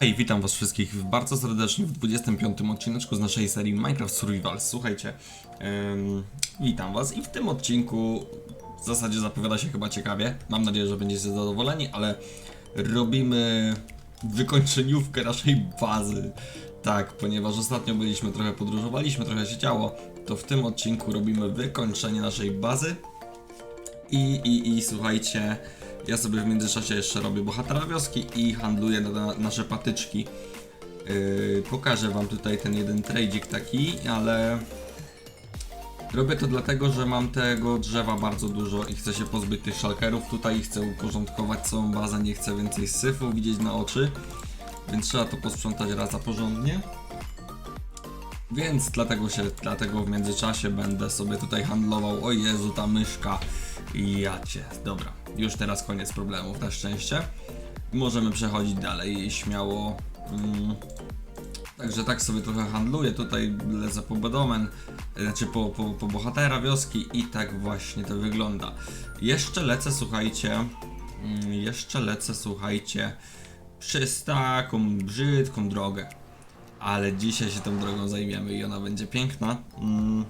Hej, witam was wszystkich bardzo serdecznie w 25 odcineczku z naszej serii Minecraft Survival. Słuchajcie, witam was i w tym odcinku w zasadzie zapowiada się chyba ciekawie. Mam nadzieję, że będziecie zadowoleni, ale robimy wykończeniówkę naszej bazy. Tak, ponieważ ostatnio byliśmy trochę podróżowaliśmy, trochę się działo, to w tym odcinku robimy wykończenie naszej bazy. I, i, I słuchajcie, ja sobie w międzyczasie jeszcze robię bohatera wioski i handluję na, na nasze patyczki. Yy, pokażę wam tutaj ten jeden trade'ik taki, ale robię to dlatego, że mam tego drzewa bardzo dużo i chcę się pozbyć tych szalkerów tutaj, chcę uporządkować całą bazę, nie chcę więcej syfu widzieć na oczy, więc trzeba to posprzątać raz a porządnie. Więc dlatego się, dlatego w międzyczasie będę sobie tutaj handlował. O Jezu, ta myszka. I ja cię. Dobra, już teraz koniec problemów, na szczęście. Możemy przechodzić dalej śmiało. Mm. Także tak sobie trochę handluję. Tutaj lecę po Bedomen, znaczy po, po, po bohatera wioski i tak właśnie to wygląda. Jeszcze lecę, słuchajcie. mm, Jeszcze lecę, słuchajcie. Przez taką brzydką drogę ale dzisiaj się tą drogą zajmiemy i ona będzie piękna. Mm.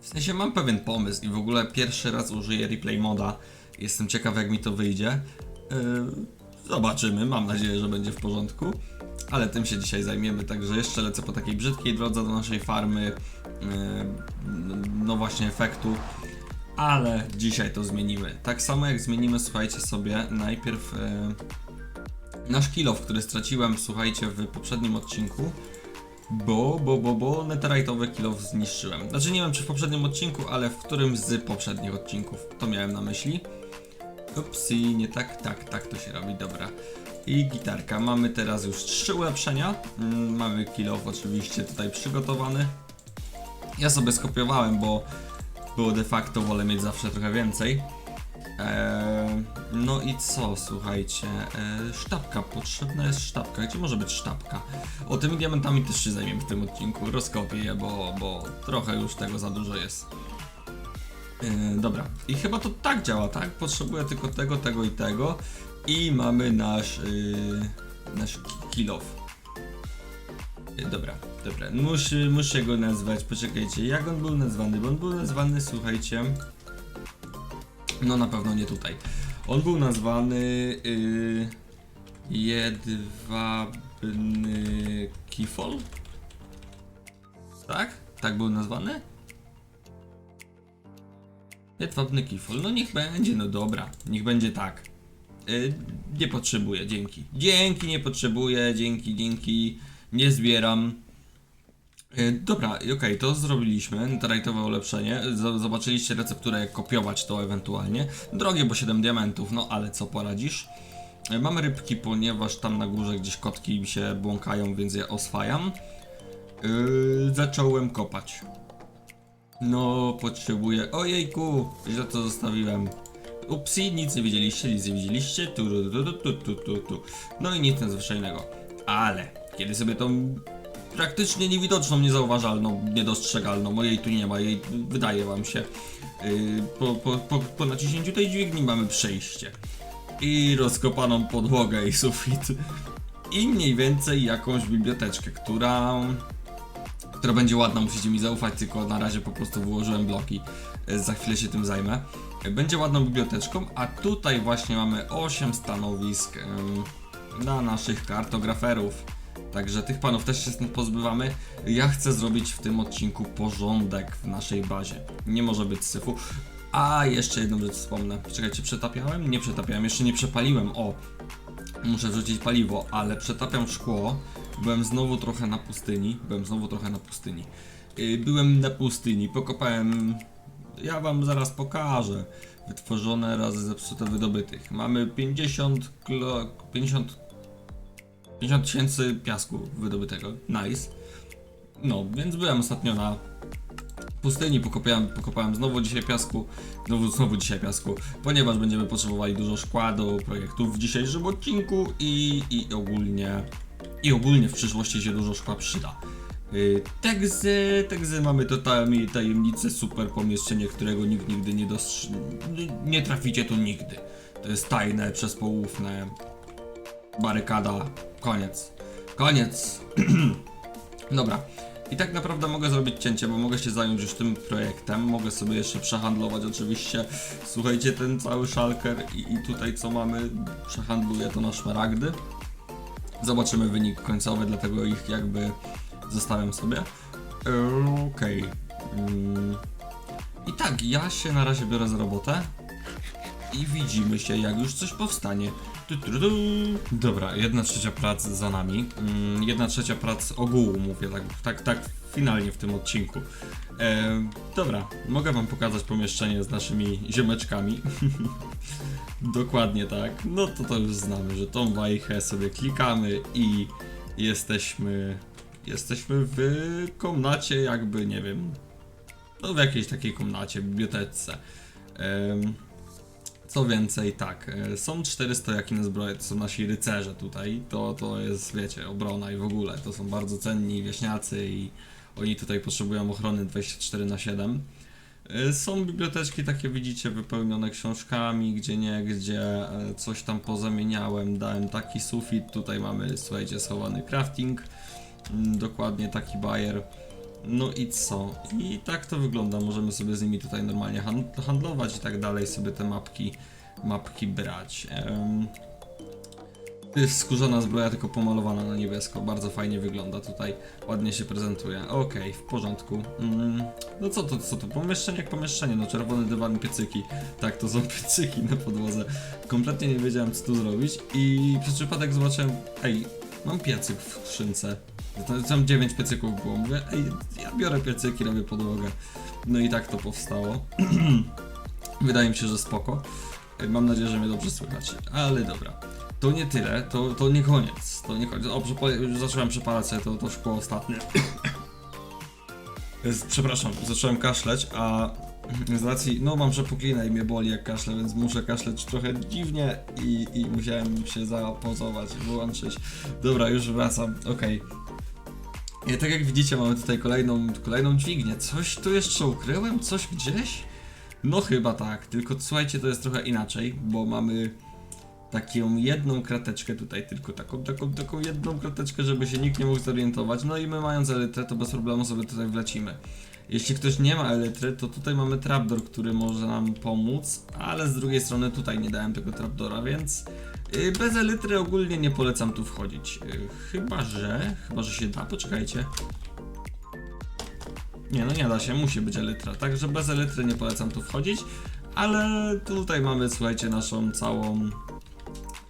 W sensie mam pewien pomysł i w ogóle pierwszy raz użyję replay moda. Jestem ciekaw jak mi to wyjdzie. Yy, zobaczymy, mam nadzieję, że będzie w porządku. Ale tym się dzisiaj zajmiemy, także jeszcze lecę po takiej brzydkiej drodze do naszej farmy. Yy, no właśnie efektu. Ale dzisiaj to zmienimy. Tak samo jak zmienimy, słuchajcie sobie, najpierw yy, nasz kilof, który straciłem, słuchajcie, w poprzednim odcinku. Bo, bo, bo, bo netherite'owy kilof zniszczyłem. Znaczy nie wiem czy w poprzednim odcinku, ale w którymś z poprzednich odcinków. To miałem na myśli. Upsi, nie tak, tak, tak to się robi, dobra. I gitarka. Mamy teraz już trzy ulepszenia. Mm, Mamy kilof oczywiście tutaj przygotowany. Ja sobie skopiowałem, bo, bo de facto wolę mieć zawsze trochę więcej. Eee, no i co, słuchajcie, eee, sztabka, potrzebna jest sztabka, gdzie może być sztabka? O, tymi diamentami też się zajmiemy w tym odcinku, rozkopię je, bo, bo trochę już tego za dużo jest. Eee, dobra, i chyba to tak działa, tak? Potrzebuję tylko tego, tego i tego i mamy nasz, yy, nasz ki- kill off. Eee, Dobra, dobra, muszę, muszę go nazwać, poczekajcie, jak on był nazwany? Bo on był nazwany, słuchajcie... No na pewno nie tutaj. On był nazwany yy, Jedwabny Kifol? Tak? Tak był nazwany? Jedwabny Kifol. No niech będzie, no dobra. Niech będzie tak. Yy, nie potrzebuję, dzięki. Dzięki, nie potrzebuję, dzięki, dzięki. Nie zbieram. E, Dobra, okej, to zrobiliśmy, netherite'owe ulepszenie, Z- zobaczyliście recepturę jak kopiować to ewentualnie, drogie, bo 7 diamentów, no ale co poradzisz. E, Mamy rybki, ponieważ tam na górze gdzieś kotki się błąkają, więc je oswajam. Yy, zacząłem kopać. No, potrzebuję, ojejku, źle to zostawiłem. Upsi, nic nie widzieliście, nic nie widzieliście, tu, tu, tu, tu, tu, tu, tu. No i nic nadzwyczajnego. Ale, kiedy sobie tą praktycznie niewidoczną, niezauważalną, niedostrzegalną, bo jej tu nie ma, jej wydaje wam się. Yy, po, po, po, po naciśnięciu tej dźwigni mamy przejście. I rozkopaną podłogę i sufit. I mniej więcej jakąś biblioteczkę, która która będzie ładna, musicie mi zaufać, tylko na razie po prostu wyłożyłem bloki. E, Za chwilę się tym zajmę. E, Będzie ładną biblioteczką, a tutaj właśnie mamy 8 stanowisk dla naszych kartograferów. Także tych panów też się pozbywamy. Ja chcę zrobić w tym odcinku porządek w naszej bazie. Nie może być syfu. A jeszcze jedną rzecz wspomnę. Czekajcie, przetapiałem? Nie przetapiałem, jeszcze nie przepaliłem. O, muszę wrzucić paliwo, ale przetapiam szkło. Byłem znowu trochę na pustyni. Byłem znowu trochę na pustyni. Yy, Byłem na pustyni, pokopałem. Ja wam zaraz pokażę. Wytworzone razy zepsute wydobytych. Mamy 50 kilo, 50 50 tysięcy piasku wydobytego. Nice. No, więc byłem ostatnio na pustyni, pokopałem, pokopałem znowu dzisiaj piasku, znowu, znowu dzisiaj piasku, ponieważ będziemy potrzebowali dużo szkła do projektów w dzisiejszym odcinku i, i ogólnie i ogólnie w przyszłości się dużo szkła przyda. Yy, Tegzy, tegzy mamy totalnie tajemnicę, super pomieszczenie, którego nikt nigdy nie dostrze... nie- traficie tu nigdy. To jest tajne, przezpoufne, barykada, koniec. Koniec. Dobra. I tak naprawdę mogę zrobić cięcie, bo mogę się zająć już tym projektem. Mogę sobie jeszcze przehandlować oczywiście. Słuchajcie, ten cały szalker i, i tutaj co mamy, przehandluję to na szmaragdy. Zobaczymy wynik końcowy, dlatego ich jakby zostawiam sobie. Okej. Mm. I tak, ja się na razie biorę za robotę i widzimy się, jak już coś powstanie. Dobra, jedna trzecia prac za nami. Mm, jedna trzecia prac ogółu, mówię tak, tak, tak finalnie w tym odcinku. E, dobra, mogę wam pokazać pomieszczenie z naszymi ziomeczkami. Dokładnie tak. No to to już znamy, że tą wajchę sobie klikamy i jesteśmy jesteśmy w komnacie jakby, nie wiem, no w jakiejś takiej komnacie, bibliotece. Co więcej, tak, e, są cztery stojaki na zbroję, to są nasi rycerze tutaj, to, to jest, wiecie, obrona i w ogóle, to są bardzo cenni wieśniacy i oni tutaj potrzebują ochrony 24 na 7. E, Są biblioteczki takie, widzicie, wypełnione książkami, gdzie nie, gdzie e, coś tam pozamieniałem, dałem taki sufit, tutaj mamy, słuchajcie, schowany crafting, Mm, dokładnie taki bajer. No i co? I tak to wygląda. Możemy sobie z nimi tutaj normalnie hand- handlować i tak dalej, sobie te mapki, mapki brać. Em, to jest skórzana zbroja, tylko pomalowana na niebiesko. Bardzo fajnie wygląda tutaj. Ładnie się prezentuje. Okej, w porządku. Mm, no co to, co to? Pomieszczenie jak pomieszczenie. No czerwony dywan, piecyki. Tak, to są piecyki na podłodze. Kompletnie nie wiedziałem co tu zrobić i przez przypadek zobaczyłem, ej, mam piecyk w skrzynce. Tam 9 piecyków było. Mówię, ej, ja biorę piecyki, robię podłogę. No i tak to powstało. Wydaje mi się, że spoko. Mam nadzieję, że mnie dobrze słychać. Ale dobra. To nie tyle, to, to nie koniec. To nie koniec. O, już zacząłem przepalać sobie to, to szkło ostatnie. Przepraszam, zacząłem kaszleć, a z racji, no mam przepuklinę i mnie boli jak kaszle, więc muszę kaszleć trochę dziwnie i, i musiałem się zapozować, wyłączyć. Dobra, już wracam, okej. I tak jak widzicie, mamy tutaj kolejną, kolejną dźwignię. Coś tu jeszcze ukryłem? Coś gdzieś? No chyba tak, tylko słuchajcie, to jest trochę inaczej, bo mamy taką jedną krateczkę tutaj, tylko taką, taką, taką jedną krateczkę, żeby się nikt nie mógł zorientować. No i my mając elytrę, to bez problemu sobie tutaj wlecimy. Jeśli ktoś nie ma elitry, to tutaj mamy trapdoor, który może nam pomóc, ale z drugiej strony tutaj nie dałem tego trapdora, więc yy, bez elitry ogólnie nie polecam tu wchodzić. Yy, chyba, że... chyba, że się da, poczekajcie. Nie, no nie da się, musi być elitra, także bez elitry nie polecam tu wchodzić, ale tutaj mamy, słuchajcie, naszą całą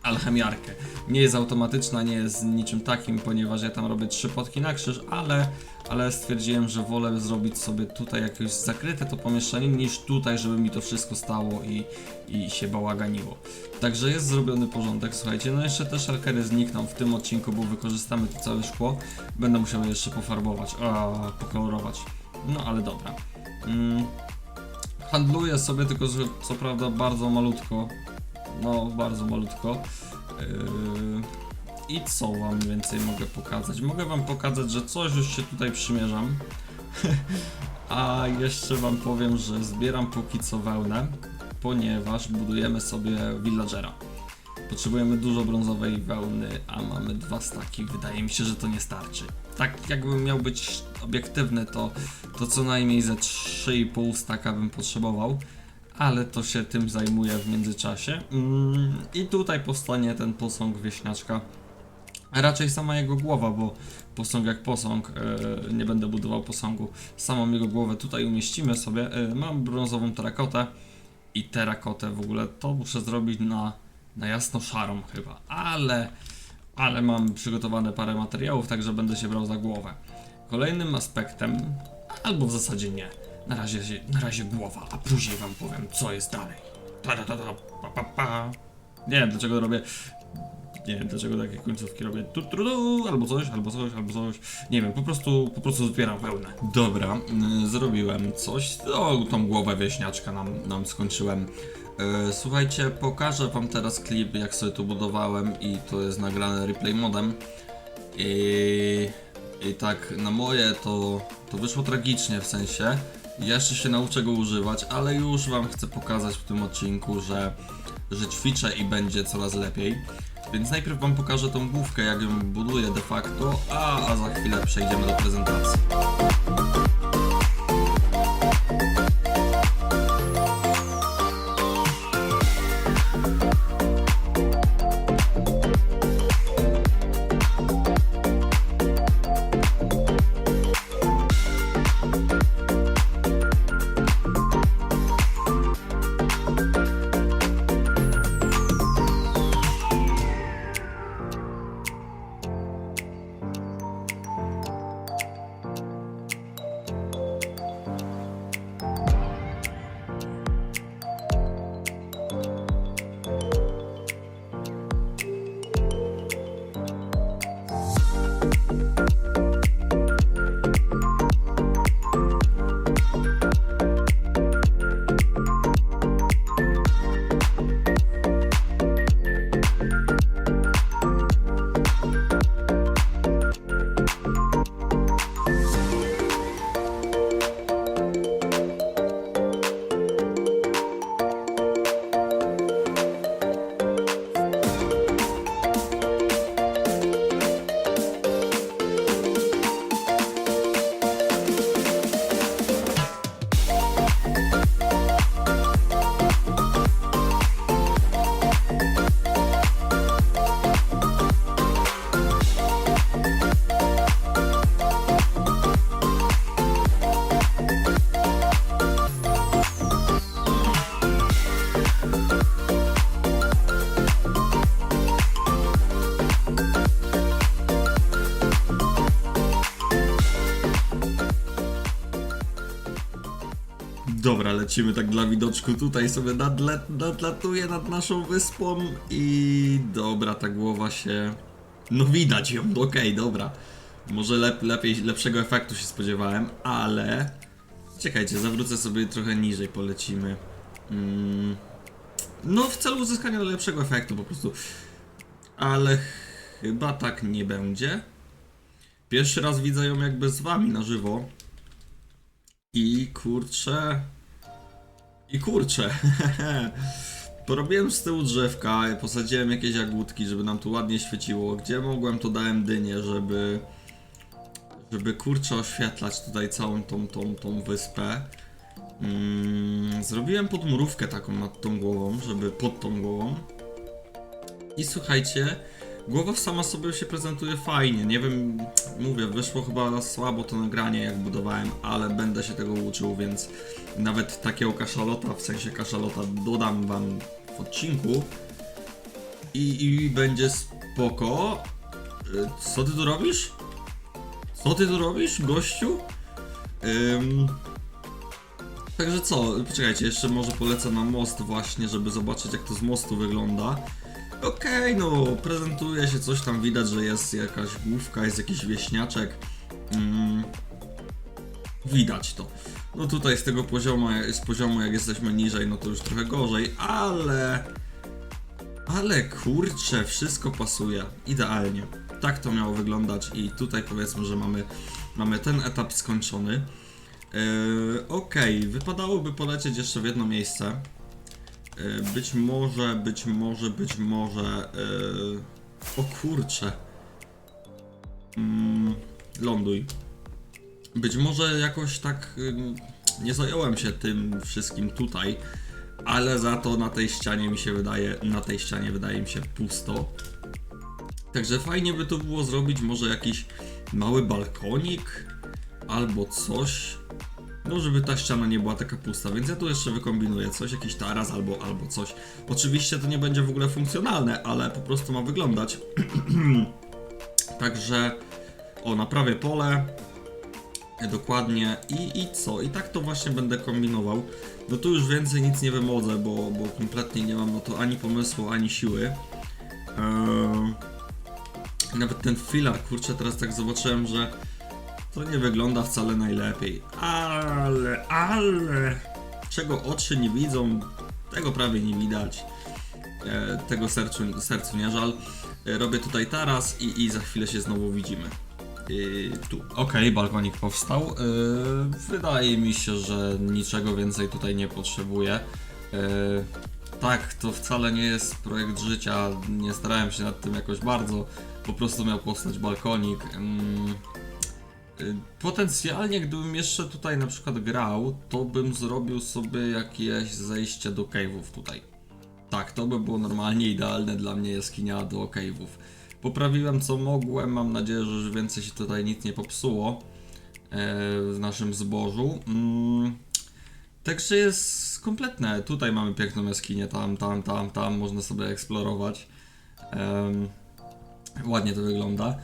alchemiarkę. Nie jest automatyczna, nie jest niczym takim, ponieważ ja tam robię trzy potki na krzyż, ale, ale stwierdziłem, że wolę zrobić sobie tutaj jakieś zakryte to pomieszczenie, niż tutaj, żeby mi to wszystko stało i, i się bałaganiło. Także jest zrobiony porządek, słuchajcie, no jeszcze te szalkery znikną w tym odcinku, bo wykorzystamy to całe szkło. Będę musiał je jeszcze pofarbować, a, pokolorować. No ale dobra. Mm. Handluję sobie, tylko że co prawda bardzo malutko, no, bardzo malutko. Yy, I co wam więcej mogę pokazać? Mogę wam pokazać, że coś już się tutaj przymierzam. A jeszcze wam powiem, że zbieram póki co wełnę, ponieważ budujemy sobie villagera. Potrzebujemy dużo brązowej wełny, a mamy dwa staki. Wydaje mi się, że to nie starczy. Tak jakbym miał być obiektywny, to, to co najmniej ze 3,5 staka bym potrzebował ale to się tym zajmuje w międzyczasie. Mm, I tutaj powstanie ten posąg wieśniaczka. A raczej sama jego głowa, bo posąg jak posąg, e, nie będę budował posągu. Samą jego głowę tutaj umieścimy sobie. E, mam brązową terakotę i terakotę w ogóle to muszę zrobić na, na jasno szarą chyba, ale, ale mam przygotowane parę materiałów, także będę się brał za głowę. Kolejnym aspektem, albo w zasadzie nie, na razie, na razie głowa, a później wam powiem, co jest dalej. Ta, ta, ta, ta, pa, pa, pa. Nie wiem dlaczego robię. Nie wiem dlaczego takie końcówki robię tu, tu, tu, albo coś, albo coś, albo coś. Nie wiem, po prostu, po prostu zbieram wełnę. Dobra, y, zrobiłem coś. O, tą głowę wieśniaczka nam, nam skończyłem. Y, słuchajcie, pokażę wam teraz klip, jak sobie tu budowałem i to jest nagrane replay modem. I, I tak na moje to, to wyszło tragicznie w sensie. Jeszcze się nauczę go używać, ale już wam chcę pokazać w tym odcinku, że, że ćwiczę i będzie coraz lepiej. Więc najpierw wam pokażę tą główkę, jak ją buduję de facto, a, a za chwilę przejdziemy do prezentacji. Lecimy tak dla widoczku. Tutaj sobie nadlet, nadlatuję nad naszą wyspą i dobra, ta głowa się... No widać ją, okej, dobra. Może lep, lepiej, lepszego efektu się spodziewałem, ale... Czekajcie, zawrócę sobie trochę niżej, polecimy. Mm. No, w celu uzyskania lepszego efektu po prostu. Ale chyba tak nie będzie. Pierwszy raz widzę ją jakby z wami na żywo. I kurczę. I kurczę. Porobiłem z tyłu drzewka, posadziłem jakieś jagódki, żeby nam tu ładnie świeciło. Gdzie mogłem, to dałem dynię, żeby. Żeby kurczę oświetlać tutaj całą tą, tą, tą wyspę. Mm, zrobiłem podmurówkę taką nad tą głową, żeby pod tą głową. I słuchajcie, głowa sama sobie się prezentuje fajnie. Nie wiem, mówię, wyszło chyba słabo to nagranie, jak budowałem, ale będę się tego uczył, więc nawet takiego kaszalota, w sensie kaszalota, dodam wam w odcinku. I, i będzie spoko. Y, Co ty tu robisz? Co ty tu robisz, gościu? Ym... Także co, poczekajcie, jeszcze może polecę na most właśnie, żeby zobaczyć jak to z mostu wygląda. Okej, no, prezentuje się coś tam, widać, że jest jakaś główka, jest jakiś wieśniaczek. Mm, widać to. No tutaj z tego poziomu, z poziomu jak jesteśmy niżej, no to już trochę gorzej, ale... Ale kurczę, wszystko pasuje. Idealnie. Tak to miało wyglądać i tutaj powiedzmy, że mamy, mamy ten etap skończony. Yy, Okej, wypadałoby polecieć jeszcze w jedno miejsce. Yy, być może, być może, być może. Yy... O kurcze. Mm, ląduj. Być może jakoś tak nie zająłem się tym wszystkim tutaj, ale za to na tej ścianie mi się wydaje, na tej ścianie wydaje mi się pusto. Także fajnie by to było zrobić może jakiś mały balkonik albo coś. No, żeby ta ściana nie była taka pusta, więc ja tu jeszcze wykombinuję coś, jakiś taras albo, albo coś. Oczywiście to nie będzie w ogóle funkcjonalne, ale po prostu ma wyglądać. Także, o, naprawię pole. E, Dokładnie. I, I co? I tak to właśnie będę kombinował. No tu już więcej nic nie wymodzę, bo, bo kompletnie nie mam na to ani pomysłu, ani siły. Eee, nawet ten filar, kurczę, teraz tak zobaczyłem, że to nie wygląda wcale najlepiej. Ale, ale... Czego oczy nie widzą, tego prawie nie widać. E, tego sercu, sercu nie żal. E, robię tutaj taras i, i za chwilę się znowu widzimy. E, tu. Okej, balkonik powstał. E, wydaje mi się, że niczego więcej tutaj nie potrzebuję. E, tak, to wcale nie jest projekt życia, nie starałem się nad tym jakoś bardzo, po prostu miał powstać balkonik. Mm, Potencjalnie, gdybym jeszcze tutaj na przykład grał, to bym zrobił sobie jakieś zejście do cave'ów tutaj. Tak, to by było normalnie idealne dla mnie jaskinia do cave'ów. Poprawiłem co mogłem, mam nadzieję, że już więcej się tutaj nic nie popsuło e, w naszym zbożu. Mm, Także jest kompletne. Tutaj mamy piękną jaskinię, tam, tam, tam, tam można sobie eksplorować. Ładnie to wygląda.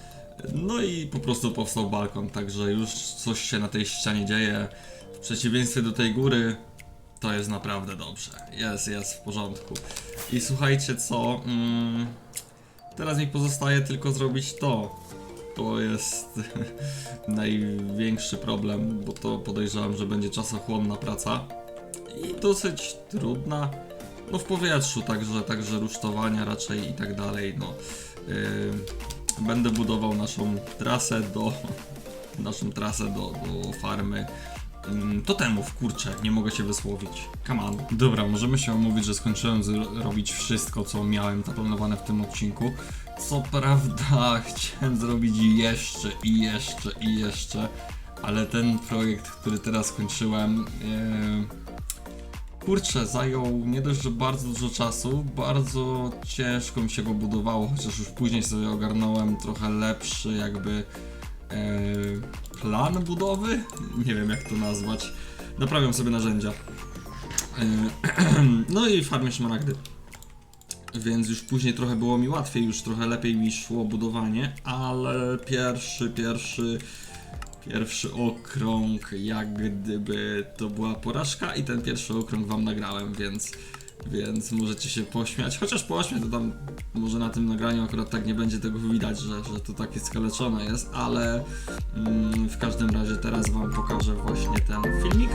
No i po prostu powstał balkon, także już coś się na tej ścianie dzieje. W przeciwieństwie do tej góry, to jest naprawdę dobrze. Jest, jest w porządku. I słuchajcie co, mm, teraz mi pozostaje tylko zrobić to. To jest największy problem, bo to podejrzewam, że będzie czasochłonna praca i dosyć trudna. No w powietrzu, także, także rusztowania raczej i tak dalej. No, yy, będę budował naszą trasę do naszą trasę do, do farmy mm, totemów, kurczę, nie mogę się wysłowić. Come on. Dobra, możemy się omówić, że skończyłem robić wszystko, co miałem zaplanowane w tym odcinku. Co prawda chciałem zrobić jeszcze i jeszcze i jeszcze, ale ten projekt, który teraz skończyłem, yy, kurczę, zajął nie dość, że bardzo dużo czasu, bardzo ciężko mi się go budowało, chociaż już później sobie ogarnąłem trochę lepszy jakby e, plan budowy? Nie wiem jak to nazwać. Naprawiam sobie narzędzia. E, no i farmię szmaragdy. Więc już później trochę było mi łatwiej, już trochę lepiej mi szło budowanie, ale pierwszy, pierwszy, pierwszy okrąg jak gdyby to była porażka i ten pierwszy okrąg wam nagrałem, więc więc możecie się pośmiać, chociaż pośmiać to tam może na tym nagraniu akurat tak nie będzie tego widać, że, że to takie skaleczone jest, ale mm, w każdym razie teraz wam pokażę właśnie ten filmik.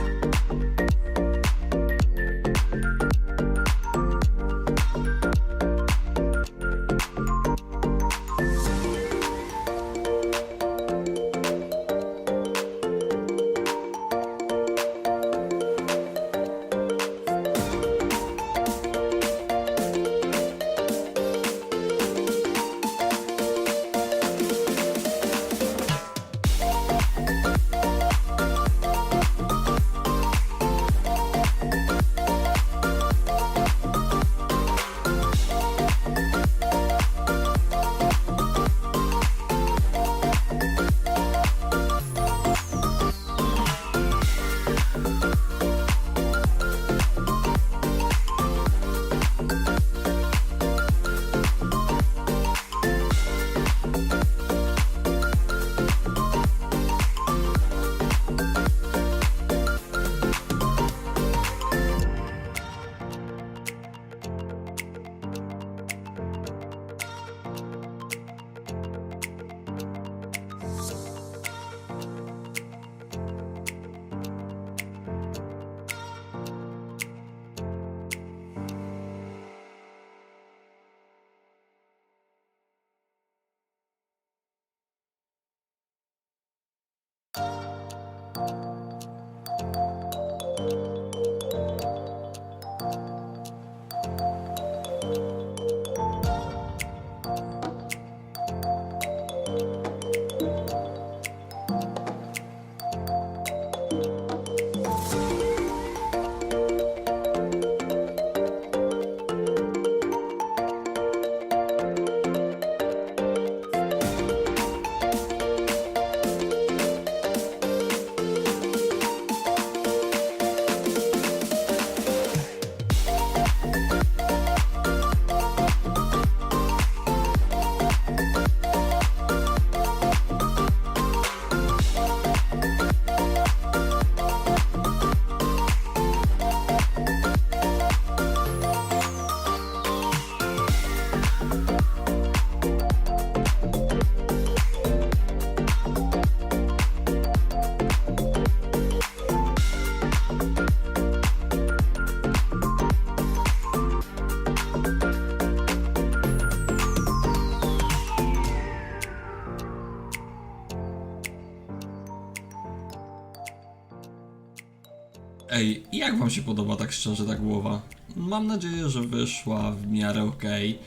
Wam się podoba tak szczerze ta głowa? Mam nadzieję, że wyszła w miarę okej.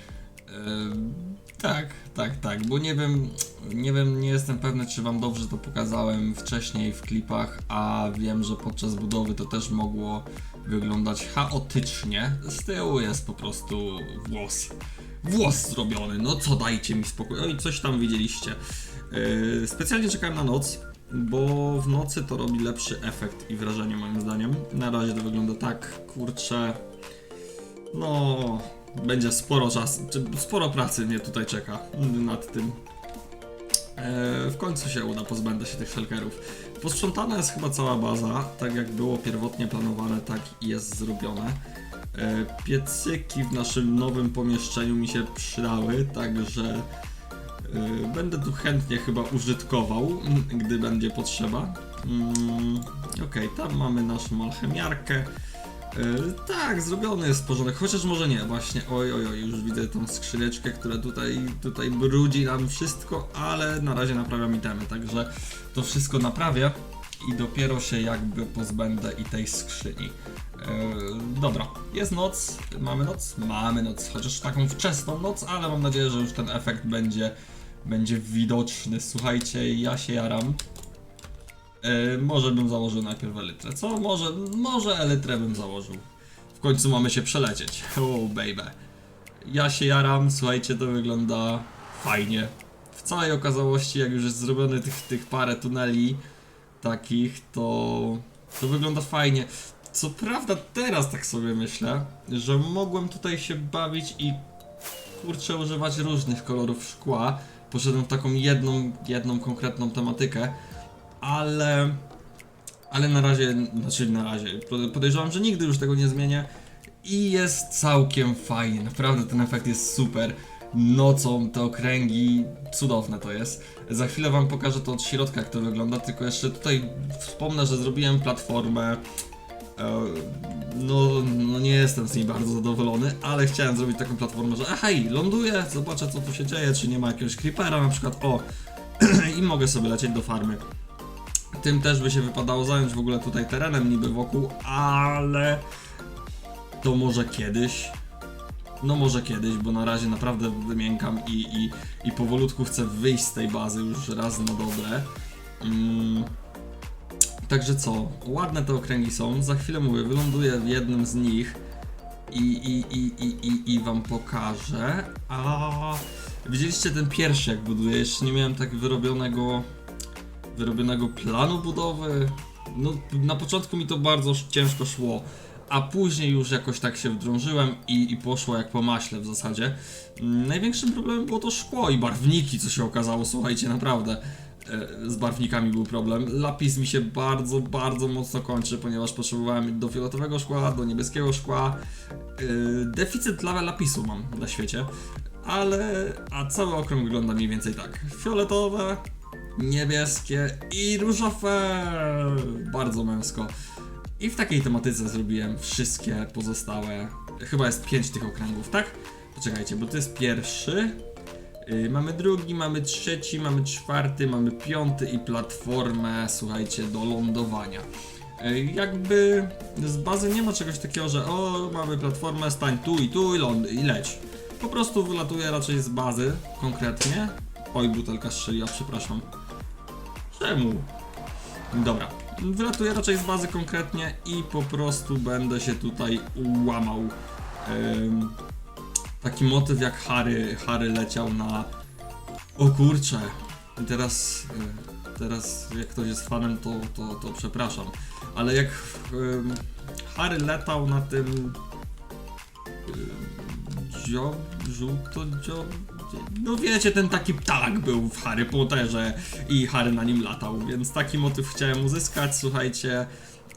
Ym, Tak, tak, tak, bo nie wiem, nie wiem, nie jestem pewny, czy wam dobrze to pokazałem wcześniej w klipach, a wiem, że podczas budowy to też mogło wyglądać chaotycznie. Z tyłu jest po prostu włos. Włos zrobiony, no co dajcie mi spokój. Oj, coś tam widzieliście. Yy, specjalnie czekałem na noc, bo w nocy to robi lepszy efekt i wrażenie moim zdaniem. Na razie to wygląda tak, kurczę. No, będzie sporo czasu, czy sporo pracy mnie tutaj czeka nad tym. E, w końcu się uda, pozbędę się tych shulkerów. Posprzątana jest chyba cała baza, tak jak było pierwotnie planowane, tak jest zrobione. E, piecyki w naszym nowym pomieszczeniu mi się przydały, także będę tu chętnie chyba użytkował, m, gdy będzie potrzeba. Mm, Okej, tam mamy naszą alchemiarkę. Yy, tak, zrobiony jest porządek, chociaż może nie, właśnie, oj, oj, oj, już widzę tą skrzyneczkę, która tutaj, tutaj brudzi nam wszystko, ale na razie naprawiam itemy, także to wszystko naprawię i dopiero się jakby pozbędę i tej skrzyni. Yy, dobra, jest noc, mamy noc? Mamy noc, chociaż taką wczesną noc, ale mam nadzieję, że już ten efekt będzie, będzie widoczny. Słuchajcie, ja się jaram. E, może bym założył najpierw elytrę. Co? Może, może elytrę bym założył. W końcu mamy się przelecieć. Oh baby. Ja się jaram, słuchajcie, to wygląda fajnie. W całej okazałości, jak już jest zrobione tych, tych parę tuneli takich, to, to wygląda fajnie. Co prawda teraz tak sobie myślę, że mogłem tutaj się bawić i kurczę używać różnych kolorów szkła. Poszedłem w taką jedną, jedną konkretną tematykę ale ale na razie, znaczy na razie, pod- podejrzewam, że nigdy już tego nie zmienię i jest całkiem fajnie, naprawdę ten efekt jest super. Nocą te okręgi, cudowne to jest. Za chwilę wam pokażę to od środka, jak to wygląda, tylko jeszcze tutaj wspomnę, że zrobiłem platformę. E, No, no nie jestem z niej bardzo zadowolony, ale chciałem zrobić taką platformę, że hej, ląduję, zobaczę co tu się dzieje, czy nie ma jakiegoś creepera na przykład, o, i mogę sobie lecieć do farmy. Tym też by się wypadało zająć w ogóle tutaj terenem niby wokół, ale to może kiedyś. No może kiedyś, bo na razie naprawdę wymiękam i, i, i powolutku chcę wyjść z tej bazy już raz na dobre. Mm. Także co, ładne te okręgi są, za chwilę mówię, wyląduję w jednym z nich i, i, i, i, i, i wam pokażę. A widzieliście ten pierwszy jak buduję, jeszcze nie miałem tak wyrobionego wyrobionego planu budowy. No, na początku mi to bardzo ciężko szło, a później już jakoś tak się wdrążyłem i, i poszło jak po maśle w zasadzie. Mm, Największym problemem było to szkło i barwniki, co się okazało, słuchajcie, naprawdę. E, Z barwnikami był problem. Lapis mi się bardzo, bardzo mocno kończy, ponieważ potrzebowałem do fioletowego szkła, do niebieskiego szkła. E, Deficyt lawę lapisu mam na świecie, ale a cały okrąg wygląda mniej więcej tak. Fioletowe, niebieskie i różowe. Bardzo męsko. I w takiej tematyce zrobiłem wszystkie pozostałe. Chyba jest pięć tych okręgów, tak? Poczekajcie, bo to jest pierwszy. Yy, mamy drugi, mamy trzeci, mamy czwarty, mamy piąty i platformę, słuchajcie, do lądowania. Yy, jakby z bazy nie ma czegoś takiego, że o, mamy platformę, stań tu i tu i ląd i leć. Po prostu wylatuje raczej z bazy konkretnie. Oj, butelka strzeliła, przepraszam. Czemu? Dobra. Wylatuję raczej z bazy konkretnie i po prostu będę się tutaj łamał. Ym, taki motyw jak Harry, Harry leciał na... O kurcze. I teraz... y, Teraz jak ktoś jest fanem, to, to, to przepraszam. Ale jak ym, Harry latał na tym... Dziob, żółto, dziob... No wiecie, ten taki ptak był w Harry Potterze i Harry na nim latał, więc taki motyw chciałem uzyskać, słuchajcie,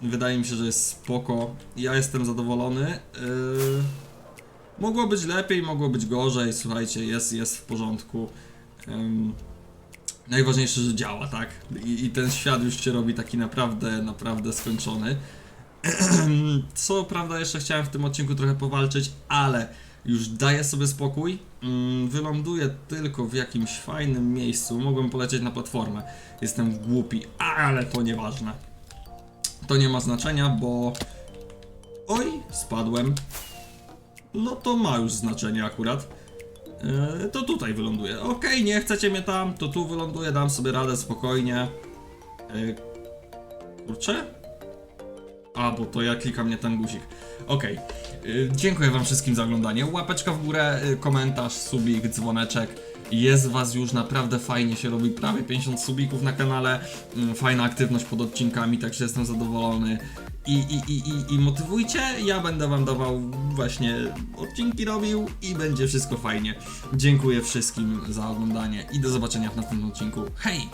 wydaje mi się, że jest spoko, ja jestem zadowolony. Yy... Mogło być lepiej, mogło być gorzej, słuchajcie, jest, jest w porządku. Ym... Najważniejsze, że działa, tak? I, I ten świat już się robi taki naprawdę, naprawdę skończony. Co prawda jeszcze chciałem w tym odcinku trochę powalczyć, ale już daję sobie spokój. Mm, Wyląduję tylko w jakimś fajnym miejscu. Mogłem polecieć na platformę. Jestem głupi, ale to nieważne. To nie ma znaczenia, bo. Oj, spadłem. No to ma już znaczenie akurat. E, to tutaj wyląduję. Okej, nie chcecie mnie tam, to tu wyląduję, dam sobie radę spokojnie. E, kurczę? A, bo to ja klikam nie ten guzik. Okej. Y, Dziękuję wam wszystkim za oglądanie. Łapeczka w górę, y, komentarz, subik, dzwoneczek. Jest was już naprawdę fajnie się robi, prawie 50 subików na kanale. Mm, Fajna aktywność pod odcinkami, także jestem zadowolony. I, i, i, i, I motywujcie, ja będę wam dawał właśnie odcinki robił i będzie wszystko fajnie. Dziękuję wszystkim za oglądanie i do zobaczenia w następnym odcinku. Hej!